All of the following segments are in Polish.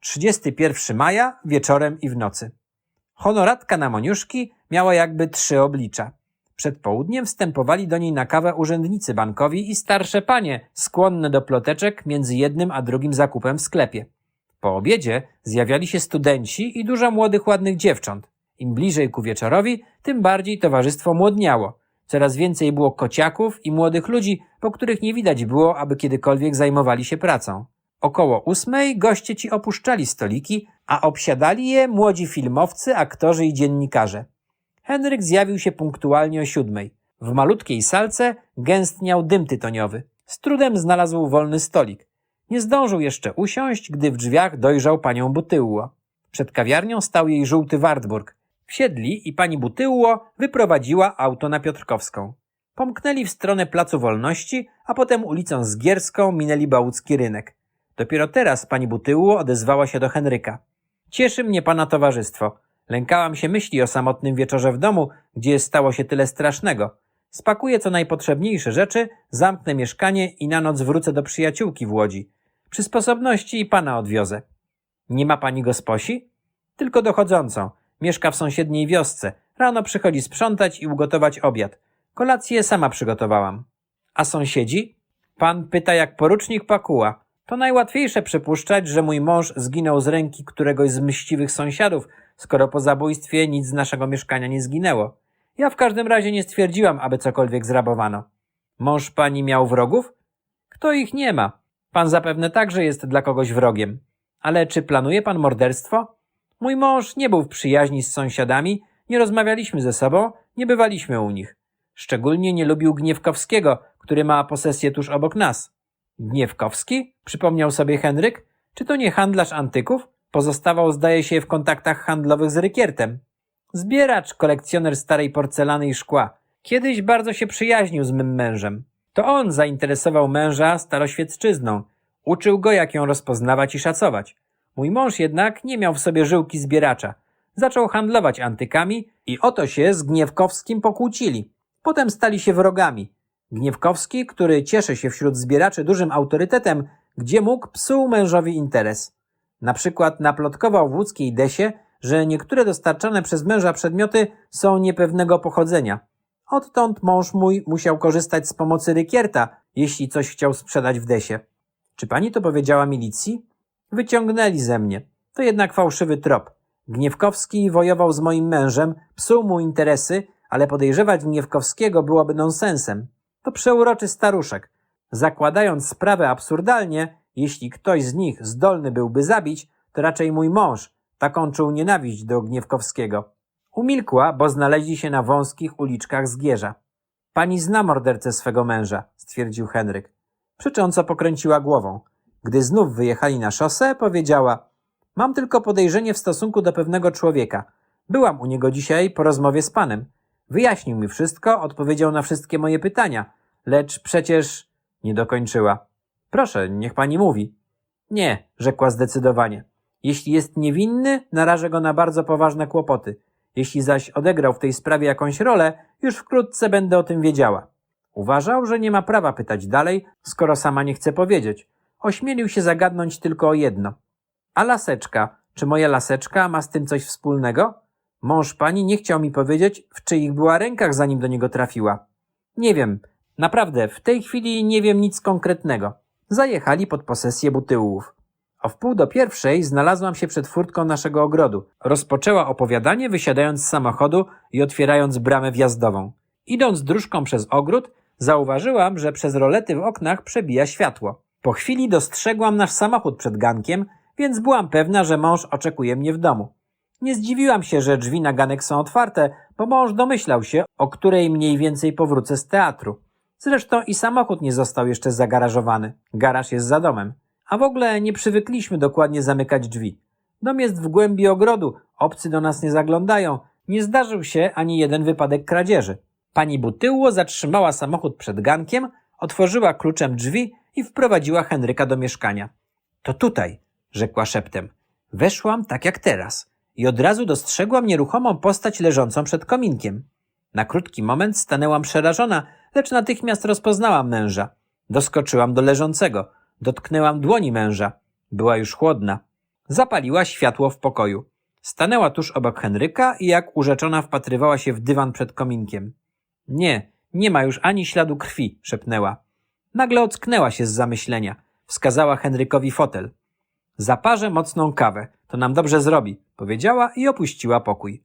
31 maja, wieczorem i w nocy. Honoratka na Moniuszki miała jakby trzy oblicza. Przed południem wstępowali do niej na kawę urzędnicy bankowi i starsze panie, skłonne do ploteczek między jednym a drugim zakupem w sklepie. Po obiedzie zjawiali się studenci i dużo młodych, ładnych dziewcząt. Im bliżej ku wieczorowi, tym bardziej towarzystwo młodniało. Coraz więcej było kociaków i młodych ludzi, po których nie widać było, aby kiedykolwiek zajmowali się pracą. Około ósmej goście ci opuszczali stoliki, a obsiadali je młodzi filmowcy, aktorzy i dziennikarze. Henryk zjawił się punktualnie o siódmej. W malutkiej salce gęstniał dym tytoniowy. Z trudem znalazł wolny stolik. Nie zdążył jeszcze usiąść, gdy w drzwiach dojrzał panią Butyło. Przed kawiarnią stał jej żółty Wartburg. Wsiedli i pani Butyło wyprowadziła auto na Piotrkowską. Pomknęli w stronę Placu Wolności, a potem ulicą Zgierską minęli Bałucki Rynek. Dopiero teraz pani Butyło odezwała się do Henryka. Cieszy mnie pana towarzystwo. Lękałam się myśli o samotnym wieczorze w domu, gdzie stało się tyle strasznego. Spakuję co najpotrzebniejsze rzeczy, zamknę mieszkanie i na noc wrócę do przyjaciółki w Łodzi. Przy sposobności i pana odwiozę. Nie ma pani gosposi? Tylko dochodzącą. Mieszka w sąsiedniej wiosce. Rano przychodzi sprzątać i ugotować obiad. Kolację sama przygotowałam. A sąsiedzi? Pan pyta jak porucznik Pakuła. To najłatwiejsze przypuszczać, że mój mąż zginął z ręki któregoś z mściwych sąsiadów, skoro po zabójstwie nic z naszego mieszkania nie zginęło. Ja w każdym razie nie stwierdziłam, aby cokolwiek zrabowano. Mąż pani miał wrogów? Kto ich nie ma? Pan zapewne także jest dla kogoś wrogiem. Ale czy planuje pan morderstwo? Mój mąż nie był w przyjaźni z sąsiadami, nie rozmawialiśmy ze sobą, nie bywaliśmy u nich. Szczególnie nie lubił Gniewkowskiego, który ma posesję tuż obok nas. Gniewkowski? Przypomniał sobie Henryk. Czy to nie handlarz antyków? Pozostawał, zdaje się, w kontaktach handlowych z Rykiertem. Zbieracz, kolekcjoner starej porcelany i szkła. Kiedyś bardzo się przyjaźnił z mym mężem. To on zainteresował męża staroświecczyzną. Uczył go, jak ją rozpoznawać i szacować. Mój mąż jednak nie miał w sobie żyłki zbieracza. Zaczął handlować antykami i oto się z Gniewkowskim pokłócili. Potem stali się wrogami. Gniewkowski, który cieszy się wśród zbieraczy dużym autorytetem, gdzie mógł, psuł mężowi interes. Na przykład naplotkował w łódzkiej desie, że niektóre dostarczane przez męża przedmioty są niepewnego pochodzenia. Odtąd mąż mój musiał korzystać z pomocy Rykierta, jeśli coś chciał sprzedać w desie. Czy pani to powiedziała milicji? Wyciągnęli ze mnie. To jednak fałszywy trop. Gniewkowski wojował z moim mężem, psuł mu interesy, ale podejrzewać Gniewkowskiego byłoby nonsensem. To przeuroczy staruszek. Zakładając sprawę absurdalnie, jeśli ktoś z nich zdolny byłby zabić, to raczej mój mąż. Taką czuł nienawiść do Gniewkowskiego. Umilkła, bo znaleźli się na wąskich uliczkach Zgierza. Pani zna mordercę swego męża, stwierdził Henryk. Przecząco pokręciła głową. Gdy znów wyjechali na szosę, powiedziała Mam tylko podejrzenie w stosunku do pewnego człowieka. Byłam u niego dzisiaj po rozmowie z panem. Wyjaśnił mi wszystko, odpowiedział na wszystkie moje pytania. Lecz przecież... Nie dokończyła. Proszę, niech pani mówi. Nie, rzekła zdecydowanie. Jeśli jest niewinny, narażę go na bardzo poważne kłopoty. Jeśli zaś odegrał w tej sprawie jakąś rolę, już wkrótce będę o tym wiedziała. Uważał, że nie ma prawa pytać dalej, skoro sama nie chce powiedzieć. Ośmielił się zagadnąć tylko o jedno. A laseczka, czy moja laseczka ma z tym coś wspólnego? Mąż pani nie chciał mi powiedzieć, w czyich była rękach, zanim do niego trafiła. Nie wiem, naprawdę, w tej chwili nie wiem nic konkretnego. Zajechali pod posesję butyłów. O wpół do pierwszej znalazłam się przed furtką naszego ogrodu. Rozpoczęła opowiadanie, wysiadając z samochodu i otwierając bramę wjazdową. Idąc dróżką przez ogród, zauważyłam, że przez rolety w oknach przebija światło. Po chwili dostrzegłam nasz samochód przed gankiem, więc byłam pewna, że mąż oczekuje mnie w domu. Nie zdziwiłam się, że drzwi na ganek są otwarte, bo mąż domyślał się, o której mniej więcej powrócę z teatru. Zresztą i samochód nie został jeszcze zagarażowany. Garaż jest za domem. A w ogóle nie przywykliśmy dokładnie zamykać drzwi. Dom jest w głębi ogrodu, obcy do nas nie zaglądają. Nie zdarzył się ani jeden wypadek kradzieży. Pani Butyło zatrzymała samochód przed gankiem, otworzyła kluczem drzwi i wprowadziła Henryka do mieszkania. To tutaj, rzekła szeptem. Weszłam tak jak teraz i od razu dostrzegłam nieruchomą postać leżącą przed kominkiem. Na krótki moment stanęłam przerażona, lecz natychmiast rozpoznałam męża. Doskoczyłam do leżącego. Dotknęłam dłoni męża. Była już chłodna. Zapaliła światło w pokoju. Stanęła tuż obok Henryka i jak urzeczona wpatrywała się w dywan przed kominkiem. Nie, nie ma już ani śladu krwi, szepnęła. Nagle ocknęła się z zamyślenia. Wskazała Henrykowi fotel. Zaparzę mocną kawę, to nam dobrze zrobi, powiedziała i opuściła pokój.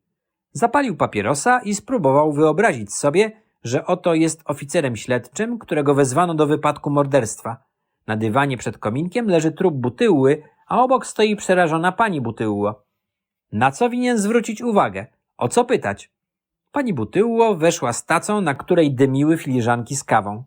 Zapalił papierosa i spróbował wyobrazić sobie, że oto jest oficerem śledczym, którego wezwano do wypadku morderstwa. Na dywanie przed kominkiem leży trup butyłły, a obok stoi przerażona pani butyłło. Na co winien zwrócić uwagę? O co pytać? Pani butyłło weszła z tacą, na której dymiły filiżanki z kawą.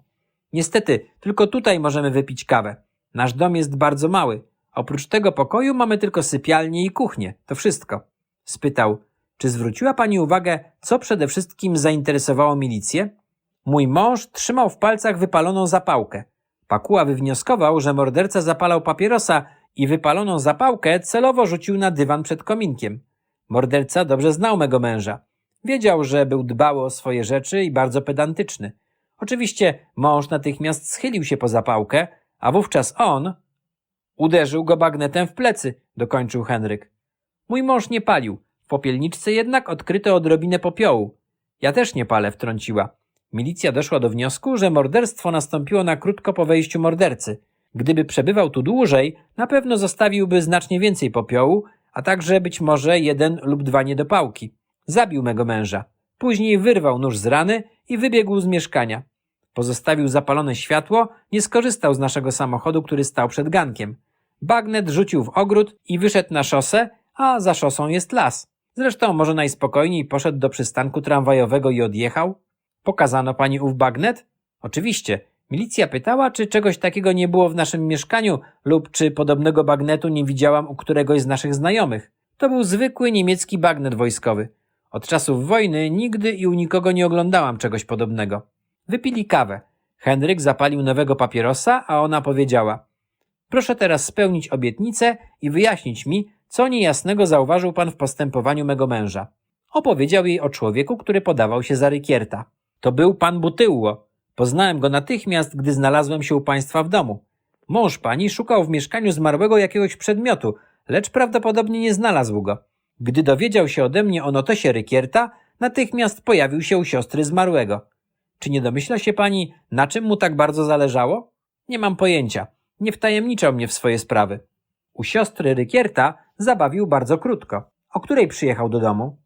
Niestety, tylko tutaj możemy wypić kawę. Nasz dom jest bardzo mały. Oprócz tego pokoju mamy tylko sypialnię i kuchnię. To wszystko. Spytał, czy zwróciła pani uwagę, co przede wszystkim zainteresowało milicję? Mój mąż trzymał w palcach wypaloną zapałkę. Pakuła wywnioskował, że morderca zapalał papierosa i wypaloną zapałkę celowo rzucił na dywan przed kominkiem. Morderca dobrze znał mego męża. Wiedział, że był dbały o swoje rzeczy i bardzo pedantyczny. Oczywiście mąż natychmiast schylił się po zapałkę, a wówczas on uderzył go bagnetem w plecy, dokończył Henryk. Mój mąż nie palił. W popielniczce jednak odkryto odrobinę popiołu. Ja też nie palę, wtrąciła. Milicja doszła do wniosku, że morderstwo nastąpiło na krótko po wejściu mordercy. Gdyby przebywał tu dłużej, na pewno zostawiłby znacznie więcej popiołu, a także być może jeden lub dwa niedopałki. Zabił mego męża. Później wyrwał nóż z rany i wybiegł z mieszkania. Pozostawił zapalone światło, nie skorzystał z naszego samochodu, który stał przed gankiem. Bagnet rzucił w ogród i wyszedł na szosę, a za szosą jest las. Zresztą może najspokojniej poszedł do przystanku tramwajowego i odjechał? Pokazano pani ów bagnet? Oczywiście. Milicja pytała, czy czegoś takiego nie było w naszym mieszkaniu lub czy podobnego bagnetu nie widziałam u któregoś z naszych znajomych. To był zwykły niemiecki bagnet wojskowy. Od czasów wojny nigdy i u nikogo nie oglądałam czegoś podobnego. Wypili kawę. Henryk zapalił nowego papierosa, a ona powiedziała: Proszę teraz spełnić obietnicę i wyjaśnić mi, co niejasnego zauważył pan w postępowaniu mego męża. Opowiedział jej o człowieku, który podawał się za rykierta. To był pan Butyłło. Poznałem go natychmiast, gdy znalazłem się u państwa w domu. Mąż pani szukał w mieszkaniu zmarłego jakiegoś przedmiotu, lecz prawdopodobnie nie znalazł go. Gdy dowiedział się ode mnie o notosie rykierta, natychmiast pojawił się u siostry zmarłego. Czy nie domyśla się pani, na czym mu tak bardzo zależało? Nie mam pojęcia. Nie wtajemniczał mnie w swoje sprawy. U siostry Rykierta zabawił bardzo krótko. O której przyjechał do domu?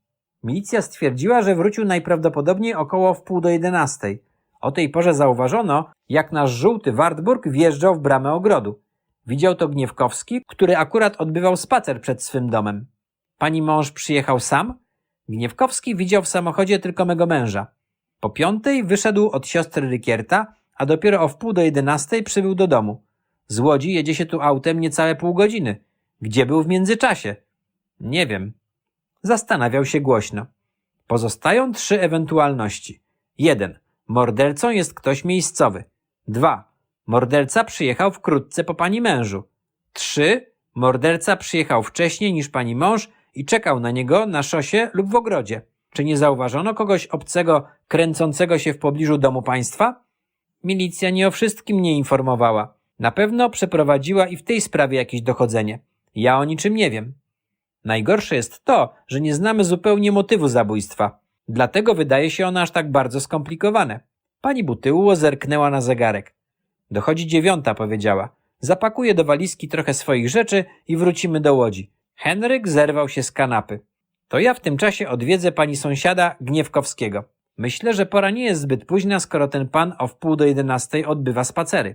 Milicja stwierdziła, że wrócił najprawdopodobniej około wpół do jedenastej. O tej porze zauważono, jak nasz żółty Wartburg wjeżdżał w bramę ogrodu. Widział to Gniewkowski, który akurat odbywał spacer przed swym domem. Pani mąż przyjechał sam? Gniewkowski widział w samochodzie tylko mego męża. Po piątej wyszedł od siostry Rykierta, a dopiero o wpół do jedenastej przybył do domu. Z Łodzi jedzie się tu autem niecałe pół godziny. Gdzie był w międzyczasie? Nie wiem. Zastanawiał się głośno. Pozostają trzy ewentualności. Jeden. Mordercą jest ktoś miejscowy. Dwa. Morderca przyjechał wkrótce po pani mężu. Trzy. Morderca przyjechał wcześniej niż pani mąż i czekał na niego na szosie lub w ogrodzie. Czy nie zauważono kogoś obcego kręcącego się w pobliżu domu państwa? Milicja nie o wszystkim nie informowała. Na pewno przeprowadziła i w tej sprawie jakieś dochodzenie. Ja o niczym nie wiem. Najgorsze jest to, że nie znamy zupełnie motywu zabójstwa. Dlatego wydaje się ono aż tak bardzo skomplikowane. Pani Butyło zerknęła na zegarek. Dochodzi dziewiąta, powiedziała. Zapakuję do walizki trochę swoich rzeczy i wrócimy do łodzi. Henryk zerwał się z kanapy. To ja w tym czasie odwiedzę pani sąsiada Gniewkowskiego. Myślę, że pora nie jest zbyt późna, skoro ten pan o wpół do jedenastej odbywa spacery.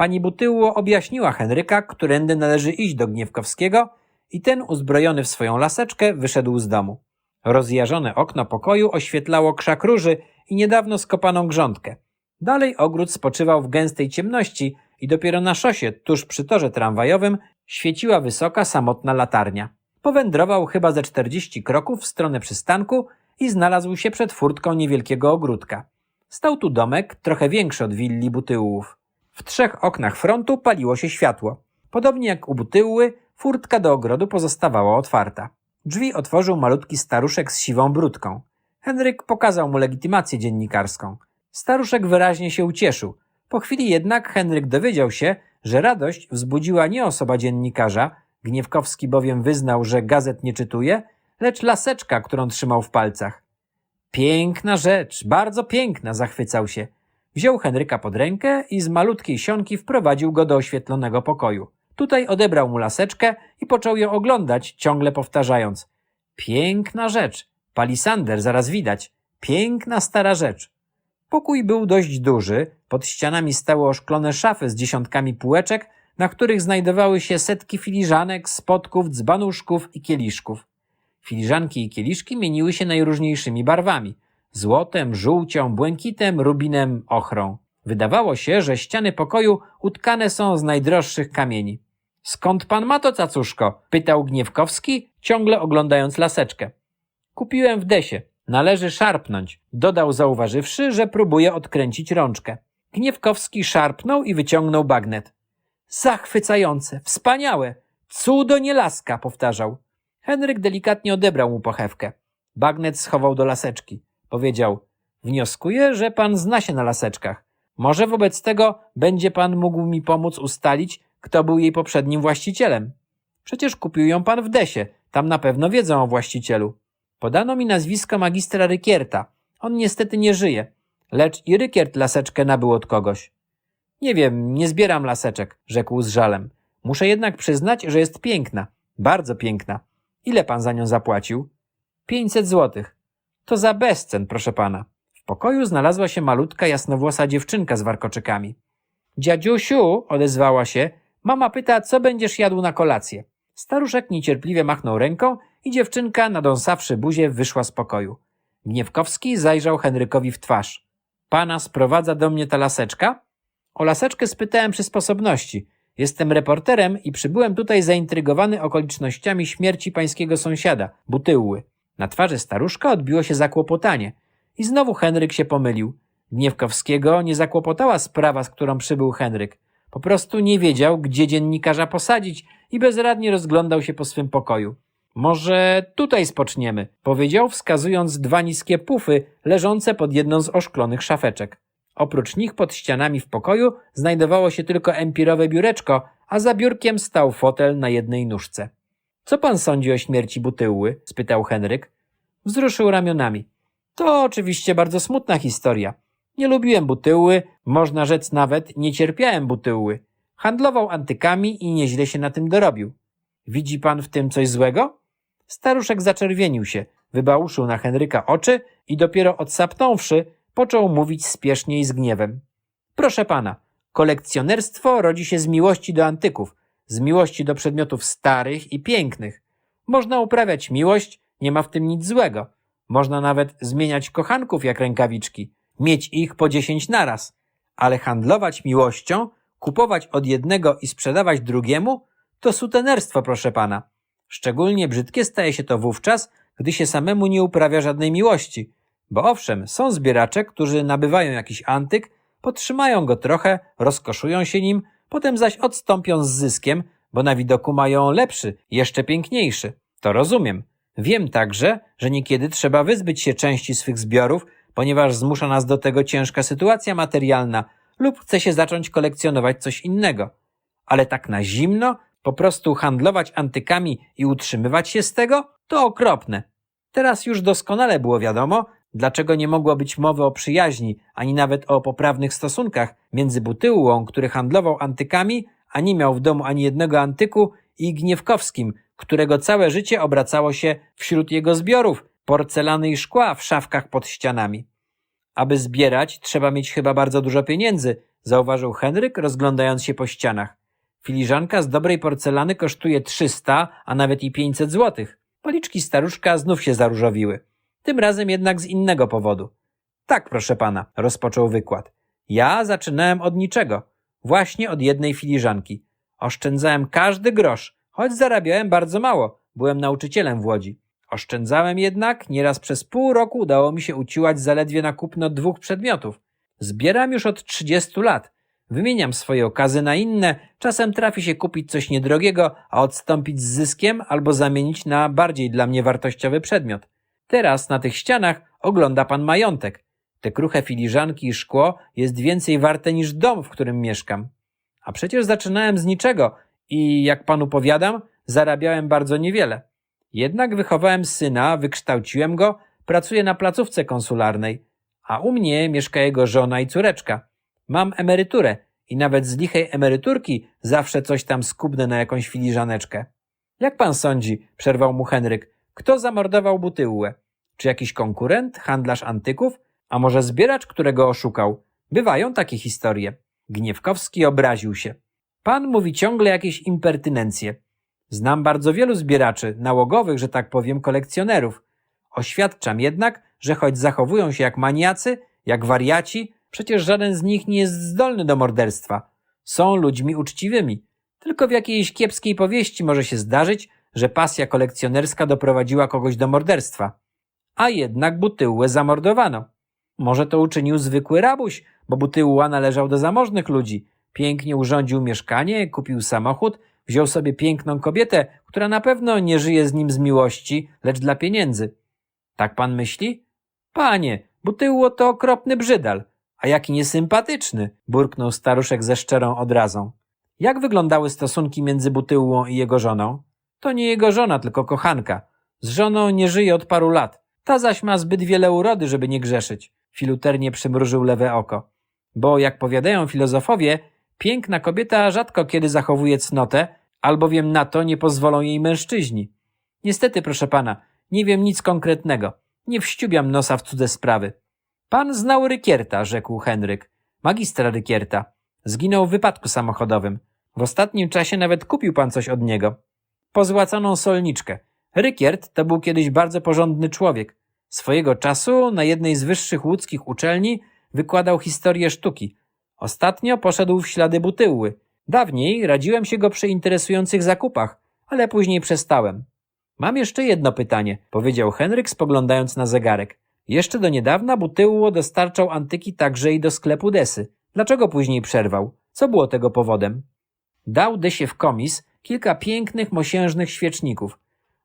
Pani Butyło objaśniła Henryka, którędy należy iść do Gniewkowskiego i ten uzbrojony w swoją laseczkę wyszedł z domu. Rozjażone okno pokoju oświetlało krzak róży i niedawno skopaną grządkę. Dalej ogród spoczywał w gęstej ciemności i dopiero na szosie, tuż przy torze tramwajowym, świeciła wysoka, samotna latarnia. Powędrował chyba ze czterdzieści kroków w stronę przystanku i znalazł się przed furtką niewielkiego ogródka. Stał tu domek, trochę większy od willi Butyłów. W trzech oknach frontu paliło się światło. Podobnie jak u Butyły, furtka do ogrodu pozostawała otwarta. Drzwi otworzył malutki staruszek z siwą brudką. Henryk pokazał mu legitymację dziennikarską. Staruszek wyraźnie się ucieszył. Po chwili jednak Henryk dowiedział się, że radość wzbudziła nie osoba dziennikarza, Gniewkowski bowiem wyznał, że gazet nie czytuje, lecz laseczka, którą trzymał w palcach. Piękna rzecz, bardzo piękna, zachwycał się. Wziął Henryka pod rękę i z malutkiej sionki wprowadził go do oświetlonego pokoju. Tutaj odebrał mu laseczkę i począł ją oglądać, ciągle powtarzając. Piękna rzecz, palisander zaraz widać, piękna stara rzecz. Pokój był dość duży, pod ścianami stały oszklone szafy z dziesiątkami półeczek, na których znajdowały się setki filiżanek, spotków, dzbanuszków i kieliszków. Filiżanki i kieliszki mieniły się najróżniejszymi barwami złotem, żółcią, błękitem, rubinem, ochrą. Wydawało się, że ściany pokoju utkane są z najdroższych kamieni. Skąd pan ma to, cacuszko? pytał Gniewkowski, ciągle oglądając laseczkę. Kupiłem w desie. Należy szarpnąć, dodał zauważywszy, że próbuje odkręcić rączkę. Gniewkowski szarpnął i wyciągnął bagnet. Zachwycające, wspaniałe, cudo nie laska, powtarzał. Henryk delikatnie odebrał mu pochewkę. Bagnet schował do laseczki. Powiedział, wnioskuję, że pan zna się na laseczkach. Może wobec tego będzie pan mógł mi pomóc ustalić, kto był jej poprzednim właścicielem. Przecież kupił ją pan w Desie, tam na pewno wiedzą o właścicielu. Podano mi nazwisko magistra Rykierta. On niestety nie żyje, lecz i Rykiert laseczkę nabył od kogoś. Nie wiem, nie zbieram laseczek, rzekł z żalem. Muszę jednak przyznać, że jest piękna, bardzo piękna. Ile pan za nią zapłacił? Pięćset złotych. To za bezcen, proszę pana. W pokoju znalazła się malutka, jasnowłosa dziewczynka z warkoczykami. Dziadziusiu, odezwała się, mama pyta, co będziesz jadł na kolację. Staruszek niecierpliwie machnął ręką i dziewczynka, nadąsawszy buzię, wyszła z pokoju. Gniewkowski zajrzał Henrykowi w twarz. Pana sprowadza do mnie ta laseczka? O laseczkę spytałem przy sposobności. Jestem reporterem i przybyłem tutaj zaintrygowany okolicznościami śmierci pańskiego sąsiada, Butyłły. Na twarzy staruszka odbiło się zakłopotanie. I znowu Henryk się pomylił. Gniewkowskiego nie zakłopotała sprawa, z którą przybył Henryk. Po prostu nie wiedział, gdzie dziennikarza posadzić i bezradnie rozglądał się po swym pokoju. Może tutaj spoczniemy, powiedział, wskazując dwa niskie pufy leżące pod jedną z oszklonych szafeczek. Oprócz nich pod ścianami w pokoju znajdowało się tylko empirowe biureczko, a za biurkiem stał fotel na jednej nóżce. Co pan sądzi o śmierci Butyłły? spytał Henryk. Wzruszył ramionami. To oczywiście bardzo smutna historia. Nie lubiłem Butyłły, można rzec nawet nie cierpiałem Butyłły. Handlował antykami i nieźle się na tym dorobił. Widzi pan w tym coś złego? Staruszek zaczerwienił się, wybałuszył na Henryka oczy i dopiero odsapnąwszy, począł mówić spiesznie i z gniewem. Proszę pana, kolekcjonerstwo rodzi się z miłości do antyków, z miłości do przedmiotów starych i pięknych. Można uprawiać miłość, nie ma w tym nic złego. Można nawet zmieniać kochanków jak rękawiczki, mieć ich po dziesięć naraz. Ale handlować miłością, kupować od jednego i sprzedawać drugiemu, to sutenerstwo, proszę pana. Szczególnie brzydkie staje się to wówczas, gdy się samemu nie uprawia żadnej miłości. Bo owszem, są zbieracze, którzy nabywają jakiś antyk, podtrzymają go trochę, rozkoszują się nim, potem zaś odstąpią z zyskiem, bo na widoku mają lepszy, jeszcze piękniejszy. To rozumiem. Wiem także, że niekiedy trzeba wyzbyć się części swych zbiorów, ponieważ zmusza nas do tego ciężka sytuacja materialna lub chce się zacząć kolekcjonować coś innego. Ale tak na zimno, po prostu handlować antykami i utrzymywać się z tego, to okropne. Teraz już doskonale było wiadomo, dlaczego nie mogło być mowy o przyjaźni, ani nawet o poprawnych stosunkach między Butyłą, który handlował antykami, a nie miał w domu ani jednego antyku, i Gniewkowskim, którego całe życie obracało się wśród jego zbiorów, porcelany i szkła w szafkach pod ścianami. Aby zbierać, trzeba mieć chyba bardzo dużo pieniędzy, zauważył Henryk, rozglądając się po ścianach. Filiżanka z dobrej porcelany kosztuje 300, a nawet i 500 złotych. Policzki staruszka znów się zaróżowiły. Tym razem jednak z innego powodu. Tak, proszę pana, rozpoczął wykład. Ja zaczynałem od niczego. Właśnie od jednej filiżanki. Oszczędzałem każdy grosz, choć zarabiałem bardzo mało. Byłem nauczycielem w Łodzi. Oszczędzałem jednak, nieraz przez pół roku udało mi się uciłać zaledwie na kupno dwóch przedmiotów. Zbieram już od 30 lat. Wymieniam swoje okazy na inne, czasem trafi się kupić coś niedrogiego, a odstąpić z zyskiem albo zamienić na bardziej dla mnie wartościowy przedmiot. Teraz na tych ścianach ogląda pan majątek. Te kruche filiżanki i szkło jest więcej warte niż dom, w którym mieszkam. A przecież zaczynałem z niczego i, jak panu powiadam, zarabiałem bardzo niewiele. Jednak wychowałem syna, wykształciłem go, pracuję na placówce konsularnej, a u mnie mieszka jego żona i córeczka. Mam emeryturę i nawet z lichej emeryturki zawsze coś tam skubnę na jakąś filiżaneczkę. Jak pan sądzi, przerwał mu Henryk, kto zamordował Butyłę? Czy jakiś konkurent, handlarz antyków, a może zbieracz, którego oszukał? Bywają takie historie. Gniewkowski obraził się. Pan mówi ciągle jakieś impertynencje. Znam bardzo wielu zbieraczy, nałogowych, że tak powiem, kolekcjonerów. Oświadczam jednak, że choć zachowują się jak maniacy, jak wariaci, przecież żaden z nich nie jest zdolny do morderstwa. Są ludźmi uczciwymi. Tylko w jakiejś kiepskiej powieści może się zdarzyć, że pasja kolekcjonerska doprowadziła kogoś do morderstwa. A jednak Butyłę zamordowano. Może to uczynił zwykły rabuś, bo Butyła należał do zamożnych ludzi. Pięknie urządził mieszkanie, kupił samochód, wziął sobie piękną kobietę, która na pewno nie żyje z nim z miłości, lecz dla pieniędzy. Tak pan myśli? Panie, Butyło to okropny brzydal. A jaki niesympatyczny, burknął staruszek ze szczerą odrazą. Jak wyglądały stosunki między Butyłą i jego żoną? To nie jego żona, tylko kochanka. Z żoną nie żyje od paru lat. Ta zaś ma zbyt wiele urody, żeby nie grzeszyć. Filuternie przymrużył lewe oko. Bo, jak powiadają filozofowie, piękna kobieta rzadko kiedy zachowuje cnotę, albowiem na to nie pozwolą jej mężczyźni. Niestety, proszę pana, nie wiem nic konkretnego. Nie wściubiam nosa w cudze sprawy. Pan znał Rykierta, rzekł Henryk. Magistra Rykierta. Zginął w wypadku samochodowym. W ostatnim czasie nawet kupił pan coś od niego. Pozłacaną solniczkę. Rykiert to był kiedyś bardzo porządny człowiek. Swojego czasu na jednej z wyższych łódzkich uczelni wykładał historię sztuki. Ostatnio poszedł w ślady Butyły. Dawniej radziłem się go przy interesujących zakupach, ale później przestałem. Mam jeszcze jedno pytanie, powiedział Henryk spoglądając na zegarek. Jeszcze do niedawna Butyło dostarczał antyki także i do sklepu Desy. Dlaczego później przerwał? Co było tego powodem? Dał Desie w komis kilka pięknych, mosiężnych świeczników.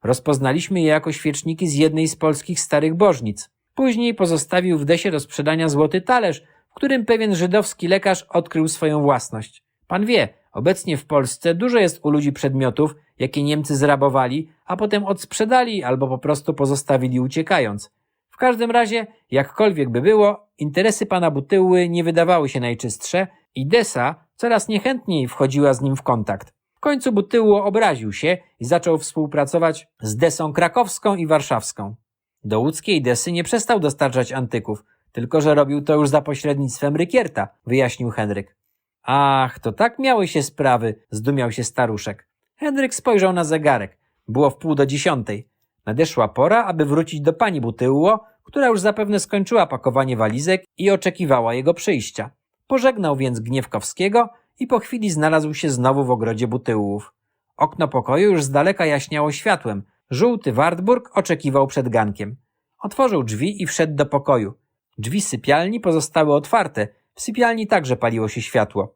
Rozpoznaliśmy je jako świeczniki z jednej z polskich starych bożnic. Później pozostawił w Desie do sprzedania złoty talerz, w którym pewien żydowski lekarz odkrył swoją własność. Pan wie, obecnie w Polsce dużo jest u ludzi przedmiotów, jakie Niemcy zrabowali, a potem odsprzedali albo po prostu pozostawili uciekając. W każdym razie, jakkolwiek by było, interesy pana Butyły nie wydawały się najczystsze i Desa coraz niechętniej wchodziła z nim w kontakt. Końcu Butyło obraził się i zaczął współpracować z Desą krakowską i warszawską. Do łódzkiej Desy nie przestał dostarczać antyków, tylko że robił to już za pośrednictwem Rykierta, wyjaśnił Henryk. Ach, to tak miały się sprawy, zdumiał się staruszek. Henryk spojrzał na zegarek. Było w pół do dziesiątej. Nadeszła pora, aby wrócić do pani Butyło, która już zapewne skończyła pakowanie walizek i oczekiwała jego przyjścia. Pożegnał więc Gniewkowskiego i po chwili znalazł się znowu w ogrodzie Butyłów. Okno pokoju już z daleka jaśniało światłem. Żółty Wartburg oczekiwał przed gankiem. Otworzył drzwi i wszedł do pokoju. Drzwi sypialni pozostały otwarte. W sypialni także paliło się światło.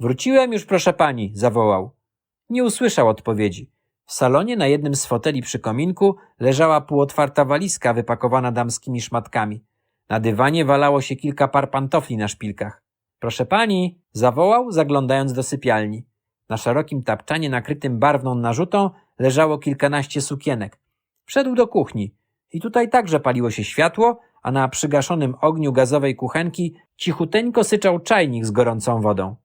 Wróciłem już, proszę pani, zawołał. Nie usłyszał odpowiedzi. W salonie na jednym z foteli przy kominku leżała półotwarta walizka wypakowana damskimi szmatkami. Na dywanie walało się kilka par pantofli na szpilkach. Proszę pani, zawołał, zaglądając do sypialni. Na szerokim tapczanie nakrytym barwną narzutą leżało kilkanaście sukienek. Wszedł do kuchni i tutaj także paliło się światło, a na przygaszonym ogniu gazowej kuchenki cichuteńko syczał czajnik z gorącą wodą.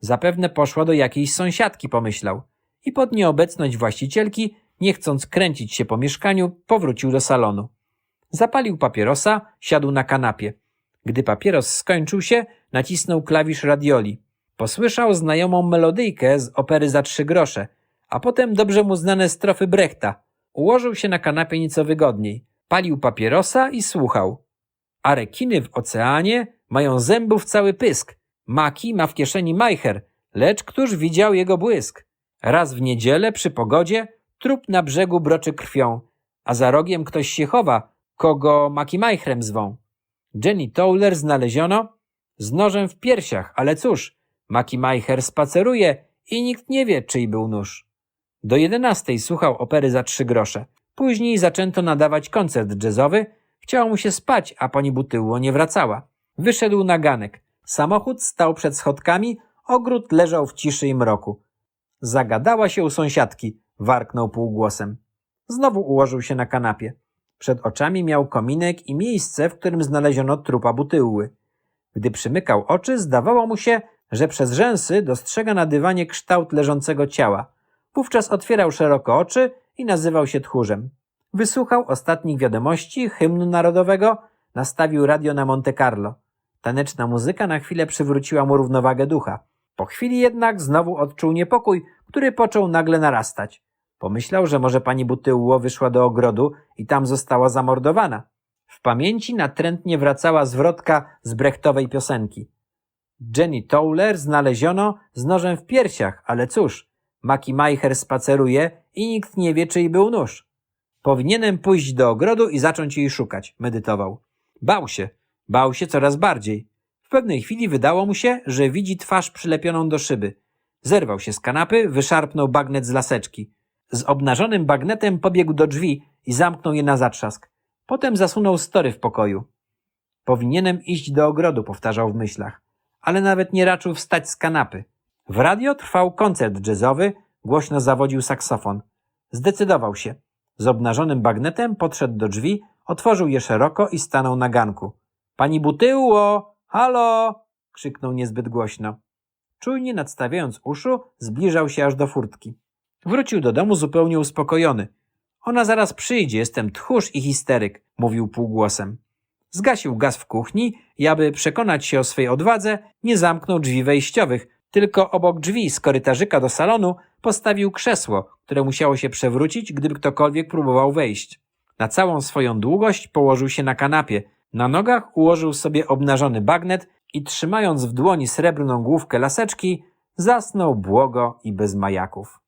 Zapewne poszła do jakiejś sąsiadki, pomyślał. I pod nieobecność właścicielki, nie chcąc kręcić się po mieszkaniu, powrócił do salonu. Zapalił papierosa, siadł na kanapie. Gdy papieros skończył się, nacisnął klawisz radioli. Posłyszał znajomą melodyjkę z opery za trzy grosze, a potem dobrze mu znane strofy Brechta. Ułożył się na kanapie nieco wygodniej. Palił papierosa i słuchał. A rekiny w oceanie mają zębów cały pysk. Maki ma w kieszeni majcher, lecz któż widział jego błysk? Raz w niedzielę przy pogodzie trup na brzegu broczy krwią, a za rogiem ktoś się chowa, kogo Maki majchrem zwą. Jenny Towler znaleziono z nożem w piersiach, ale cóż, Maki Majcher spaceruje i nikt nie wie, czyj był nóż. Do jedenastej słuchał opery za trzy grosze. Później zaczęto nadawać koncert jazzowy. Chciało mu się spać, a pani Butyło nie wracała. Wyszedł na ganek. Samochód stał przed schodkami, ogród leżał w ciszy i mroku. Zagadała się u sąsiadki. warknął półgłosem. Znowu ułożył się na kanapie. Przed oczami miał kominek i miejsce, w którym znaleziono trupa butyłły. Gdy przymykał oczy, zdawało mu się, że przez rzęsy dostrzega na dywanie kształt leżącego ciała. Wówczas otwierał szeroko oczy i nazywał się tchórzem. Wysłuchał ostatnich wiadomości, hymnu narodowego, nastawił radio na Monte Carlo. Taneczna muzyka na chwilę przywróciła mu równowagę ducha. Po chwili jednak znowu odczuł niepokój, który począł nagle narastać. Pomyślał, że może pani Butyłło wyszła do ogrodu i tam została zamordowana. W pamięci natrętnie wracała zwrotka z brechtowej piosenki. Jenny Towler znaleziono z nożem w piersiach, ale cóż, Maki Majcher spaceruje i nikt nie wie, czyj był nóż. Powinienem pójść do ogrodu i zacząć jej szukać, medytował. Bał się, bał się coraz bardziej. W pewnej chwili wydało mu się, że widzi twarz przylepioną do szyby. Zerwał się z kanapy, wyszarpnął bagnet z laseczki. Z obnażonym bagnetem pobiegł do drzwi i zamknął je na zatrzask. Potem zasunął story w pokoju. Powinienem iść do ogrodu, powtarzał w myślach, ale nawet nie raczył wstać z kanapy. W radio trwał koncert jazzowy, głośno zawodził saksofon. Zdecydował się. Z obnażonym bagnetem podszedł do drzwi, otworzył je szeroko i stanął na ganku. Pani Butyło! Halo! krzyknął niezbyt głośno. Czujnie nadstawiając uszu, zbliżał się aż do furtki. Wrócił do domu zupełnie uspokojony. Ona zaraz przyjdzie, jestem tchórz i histeryk, mówił półgłosem. Zgasił gaz w kuchni i aby przekonać się o swej odwadze, nie zamknął drzwi wejściowych, tylko obok drzwi z korytarzyka do salonu postawił krzesło, które musiało się przewrócić, gdyby ktokolwiek próbował wejść. Na całą swoją długość położył się na kanapie. Na nogach ułożył sobie obnażony bagnet i trzymając w dłoni srebrną główkę laseczki, zasnął błogo i bez majaków.